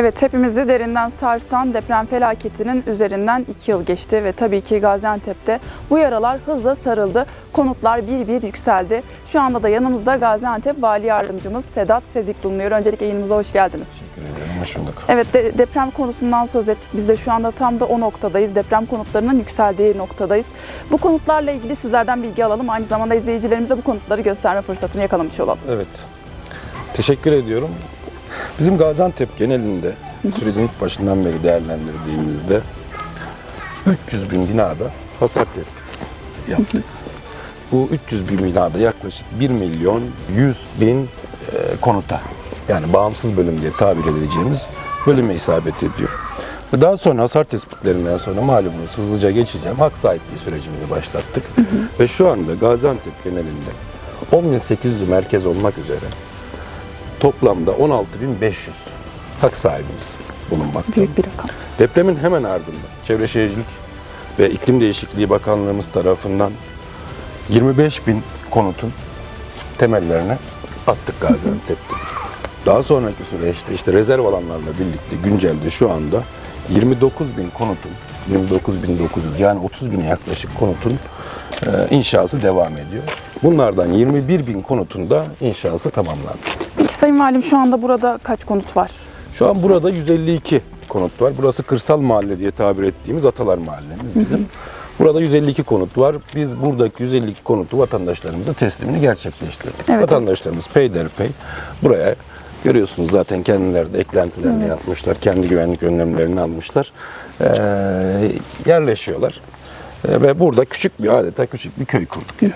Evet, hepimizi derinden sarsan deprem felaketinin üzerinden iki yıl geçti ve tabii ki Gaziantep'te bu yaralar hızla sarıldı. Konutlar bir bir yükseldi. Şu anda da yanımızda Gaziantep Vali Yardımcımız Sedat Sezik bulunuyor. Öncelikle yayınımıza hoş geldiniz. Teşekkür ederim. Hoş bulduk. Evet, de- deprem konusundan söz ettik. Biz de şu anda tam da o noktadayız. Deprem konutlarının yükseldiği noktadayız. Bu konutlarla ilgili sizlerden bilgi alalım. Aynı zamanda izleyicilerimize bu konutları gösterme fırsatını yakalamış olalım. Evet. Teşekkür ediyorum. Bizim Gaziantep genelinde sürecin ilk başından beri değerlendirdiğimizde 300 bin binada hasar tespiti yaptık. Bu 300 bin binada yaklaşık 1 milyon 100 bin e, konuta yani bağımsız bölüm diye tabir edeceğimiz bölüme isabet ediyor. Daha sonra hasar tespitlerinden sonra malumunuz hızlıca geçeceğim. Hak sahipliği sürecimizi başlattık. Ve şu anda Gaziantep genelinde 10.800 merkez olmak üzere toplamda 16.500 hak sahibimiz bulunmakta. Büyük bir rakam. Depremin hemen ardından Çevre Şehircilik ve İklim Değişikliği Bakanlığımız tarafından 25 bin konutun temellerine attık Gaziantep'te. Daha sonraki süreçte işte rezerv alanlarla birlikte güncelde şu anda 29 bin konutun 29.900 yani 30 bine yaklaşık konutun e, inşası devam ediyor. Bunlardan 21 bin konutun da inşası tamamlandı. Sayın Valim şu anda burada kaç konut var? Şu an burada 152 konut var. Burası kırsal mahalle diye tabir ettiğimiz Atalar Mahallemiz bizim. Burada 152 konut var. Biz buradaki 152 konutu vatandaşlarımıza teslimini gerçekleştirdik. Evet. Vatandaşlarımız peyderpey buraya görüyorsunuz zaten kendileri de eklentilerini yapmışlar. Kendi güvenlik önlemlerini almışlar. Ee, yerleşiyorlar. E, ve burada küçük bir adeta küçük bir köy kurduk. Yani.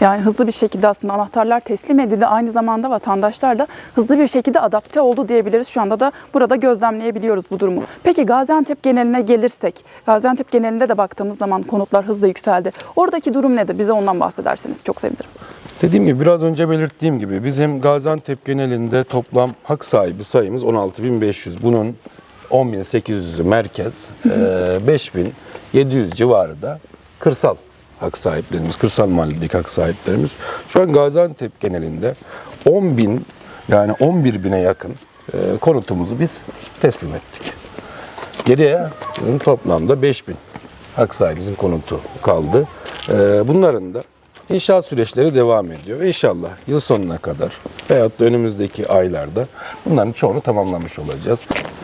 Yani hızlı bir şekilde aslında anahtarlar teslim edildi. Aynı zamanda vatandaşlar da hızlı bir şekilde adapte oldu diyebiliriz. Şu anda da burada gözlemleyebiliyoruz bu durumu. Peki Gaziantep geneline gelirsek, Gaziantep genelinde de baktığımız zaman konutlar hızla yükseldi. Oradaki durum nedir? Bize ondan bahsederseniz çok sevinirim. Dediğim gibi biraz önce belirttiğim gibi bizim Gaziantep genelinde toplam hak sahibi sayımız 16.500. Bunun 10.800'ü merkez, 5.000 700 civarında kırsal hak sahiplerimiz, kırsal mahalledeki hak sahiplerimiz şu an Gaziantep genelinde 10 bin yani 11 bine yakın e, konutumuzu biz teslim ettik. Geriye bizim toplamda 5 bin hak sahibimizin konutu kaldı. E, bunların da inşaat süreçleri devam ediyor. İnşallah yıl sonuna kadar veyahut da önümüzdeki aylarda bunların çoğunu tamamlamış olacağız.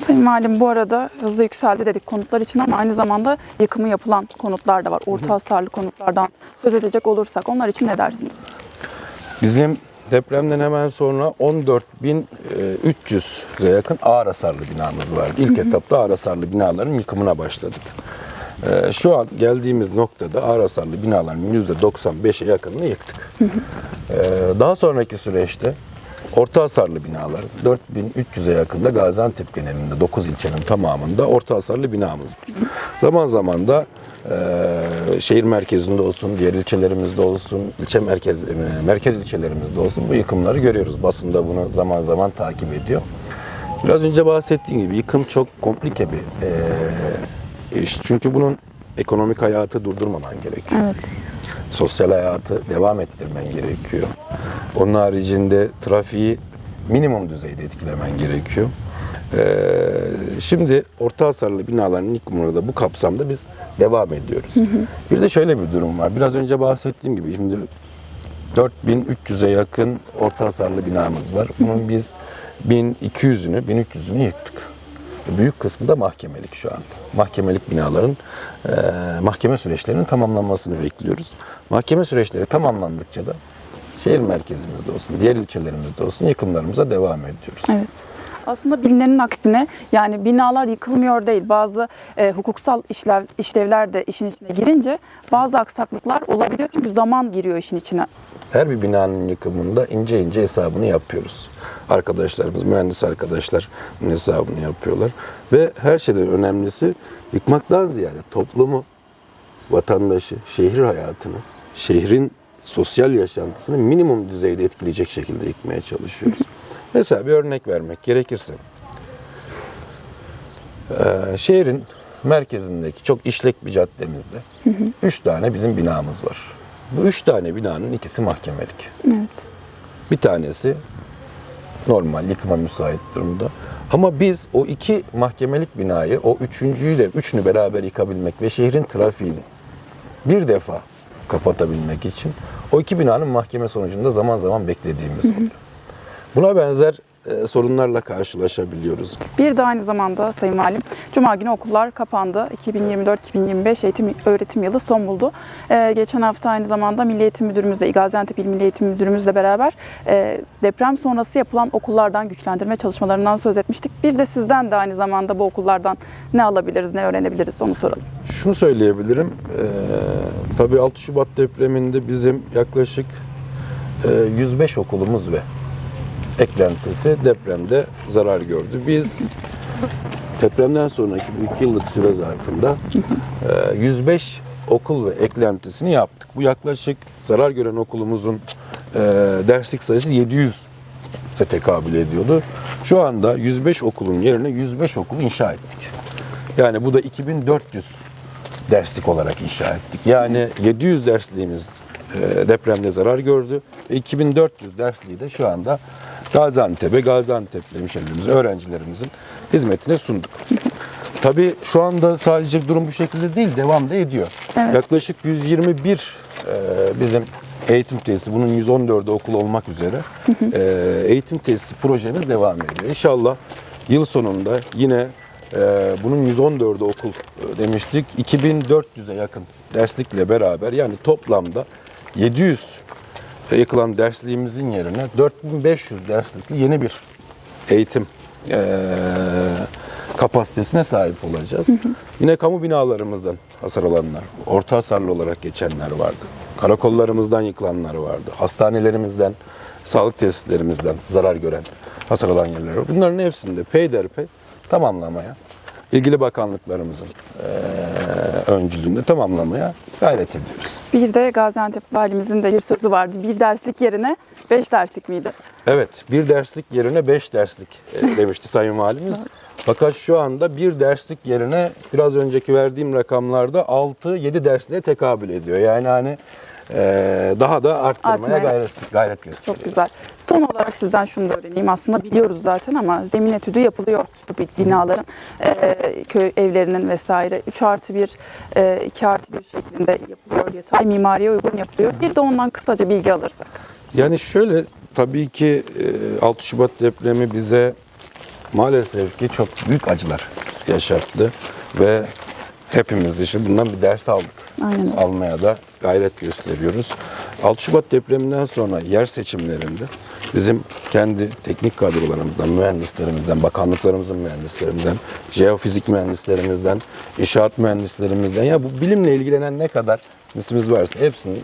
Sayın Valim bu arada hızlı yükseldi dedik konutlar için ama aynı zamanda yıkımı yapılan konutlar da var. Orta hasarlı konutlardan söz edecek olursak onlar için ne dersiniz? Bizim depremden hemen sonra 14.300'e yakın ağır hasarlı binamız vardı. İlk etapta ağır hasarlı binaların yıkımına başladık. Ee, Şu an geldiğimiz noktada ağır hasarlı binaların %95'e yakınını yıktık. Ee, Daha sonraki süreçte orta hasarlı binalar 4300'e yakında Gaziantep genelinde 9 ilçenin tamamında orta hasarlı binamız var. Zaman zaman da e, şehir merkezinde olsun, diğer ilçelerimizde olsun, ilçe merkez e, merkez ilçelerimizde olsun bu yıkımları görüyoruz. Basında bunu zaman zaman takip ediyor. Biraz önce bahsettiğim gibi yıkım çok komplike bir e, iş. Çünkü bunun ekonomik hayatı durdurmaman gerekiyor Evet. sosyal hayatı devam ettirmen gerekiyor. Onun haricinde trafiği minimum düzeyde etkilemen gerekiyor. Ee, şimdi orta hasarlı binaların yıkımına da bu kapsamda biz devam ediyoruz. Bir de şöyle bir durum var. Biraz önce bahsettiğim gibi şimdi 4300'e yakın orta hasarlı binamız var. Bunun biz 1200'ünü, 1300'ünü yıktık. Büyük kısmı da mahkemelik şu anda. Mahkemelik binaların e, mahkeme süreçlerinin tamamlanmasını bekliyoruz. Mahkeme süreçleri tamamlandıkça da şehir merkezimizde olsun, diğer ilçelerimizde olsun yıkımlarımıza devam ediyoruz. Evet. Aslında bilinenin aksine yani binalar yıkılmıyor değil. Bazı e, hukuksal işlev, işlevler de işin içine girince bazı aksaklıklar olabiliyor. Çünkü zaman giriyor işin içine. Her bir binanın yıkımında ince ince hesabını yapıyoruz. Arkadaşlarımız, mühendis arkadaşlar bunun hesabını yapıyorlar. Ve her şeyden önemlisi yıkmaktan ziyade toplumu, vatandaşı, şehir hayatını, şehrin sosyal yaşantısını minimum düzeyde etkileyecek şekilde yıkmaya çalışıyoruz. Mesela bir örnek vermek gerekirse, eee, şehrin merkezindeki çok işlek bir caddemizde üç tane bizim binamız var. Bu üç tane binanın ikisi mahkemelik. Evet. Bir tanesi normal yıkıma müsait durumda. Ama biz o iki mahkemelik binayı, o üçüncüyü de üçünü beraber yıkabilmek ve şehrin trafiğini bir defa kapatabilmek için o iki binanın mahkeme sonucunda zaman zaman beklediğimiz oluyor. Buna benzer e, sorunlarla karşılaşabiliyoruz. Bir de aynı zamanda Sayın Valim, Cuma günü okullar kapandı. 2024-2025 eğitim öğretim yılı son buldu. Ee, geçen hafta aynı zamanda Milli Eğitim Müdürümüzle, Gaziantep İl Milli Eğitim Müdürümüzle beraber e, deprem sonrası yapılan okullardan güçlendirme çalışmalarından söz etmiştik. Bir de sizden de aynı zamanda bu okullardan ne alabiliriz, ne öğrenebiliriz onu soralım. Şunu söyleyebilirim. E, tabii 6 Şubat depreminde bizim yaklaşık e, 105 okulumuz ve eklentisi depremde zarar gördü. Biz depremden sonraki bu iki yıllık süre zarfında e, 105 okul ve eklentisini yaptık. Bu yaklaşık zarar gören okulumuzun e, derslik sayısı 700 se tekabül ediyordu. Şu anda 105 okulun yerine 105 okul inşa ettik. Yani bu da 2400 derslik olarak inşa ettik. Yani 700 dersliğimiz e, depremde zarar gördü. Ve 2400 dersliği de şu anda Gaziantep'e, Gaziantep'li hemşehrilerimiz, öğrencilerimizin hizmetine sunduk. Tabii şu anda sadece durum bu şekilde değil, devam da ediyor. Evet. Yaklaşık 121 e, bizim eğitim tesisi, bunun 114'ü okul olmak üzere e, eğitim tesisi projemiz devam ediyor. İnşallah yıl sonunda yine e, bunun 114'ü okul e, demiştik. 2400'e yakın derslikle beraber yani toplamda 700 yıkılan dersliğimizin yerine 4500 derslikli yeni bir eğitim eee, kapasitesine sahip olacağız. Yine kamu binalarımızdan hasar alanlar, orta hasarlı olarak geçenler vardı. Karakollarımızdan yıkılanlar vardı. Hastanelerimizden, sağlık tesislerimizden zarar gören, hasar alan yerler var. Bunların hepsinde peyderpey tamamlamaya, ilgili bakanlıklarımızın öncülüğünde tamamlamaya gayret ediyoruz. Bir de Gaziantep Valimizin de bir sözü vardı. Bir derslik yerine beş derslik miydi? Evet, bir derslik yerine beş derslik demişti Sayın Valimiz. Fakat şu anda bir derslik yerine biraz önceki verdiğim rakamlarda 6-7 dersliğe tekabül ediyor. Yani hani daha da arttırmaya Artmaya- gayret, gayret gösteriyoruz. Çok güzel. Son olarak sizden şunu da öğreneyim. Aslında biliyoruz zaten ama zemin etüdü yapılıyor bu bi- binaların, eee, köy evlerinin vesaire. 3 artı 1, 2 artı 1 şeklinde yapılıyor. Yatay mimariye uygun yapılıyor. Bir de ondan kısaca bilgi alırsak. Yani şöyle tabii ki e, 6 Şubat depremi bize maalesef ki çok büyük acılar yaşattı ve hepimiz işte bundan bir ders aldık. Aynen. Almaya da gayret gösteriyoruz. 6 Şubat depreminden sonra yer seçimlerinde bizim kendi teknik kadrolarımızdan, mühendislerimizden, bakanlıklarımızın mühendislerinden, jeofizik mühendislerimizden, inşaat mühendislerimizden ya bu bilimle ilgilenen ne kadar mühendisimiz varsa hepsini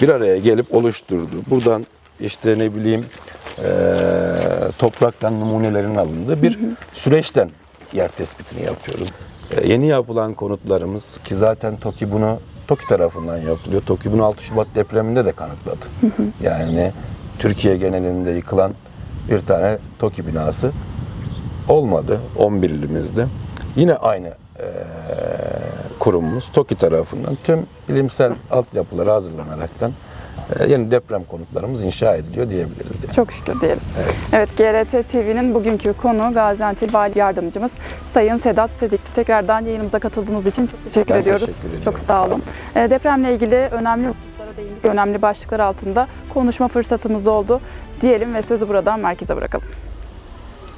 bir araya gelip oluşturdu. Buradan işte ne bileyim eee, topraktan numunelerin alındığı bir süreçten yer tespitini yapıyoruz. Eee, yeni yapılan konutlarımız ki zaten TOKİ bunu TOKİ tarafından yapılıyor. TOKİ bunu 6 Şubat depreminde de kanıtladı. Yani Türkiye genelinde yıkılan bir tane TOKİ binası olmadı 11 ilimizde. Yine aynı eee, kurumumuz TOKİ tarafından tüm bilimsel altyapıları hazırlanaraktan yeni deprem konutlarımız inşa ediliyor diyebiliriz. Yani. Çok şükür diyelim. Evet, GRT TV'nin bugünkü konu Gaziantep Vali Yardımcımız Sayın Sedat Sedikli. Tekrardan yayınımıza katıldığınız için çok teşekkür Ben ediyoruz. teşekkür ediyorum. Çok sağ olun. Ee, Depremle ilgili önemli. Önemli başlıklar altında konuşma fırsatımız oldu. Diyelim ve sözü buradan merkeze bırakalım.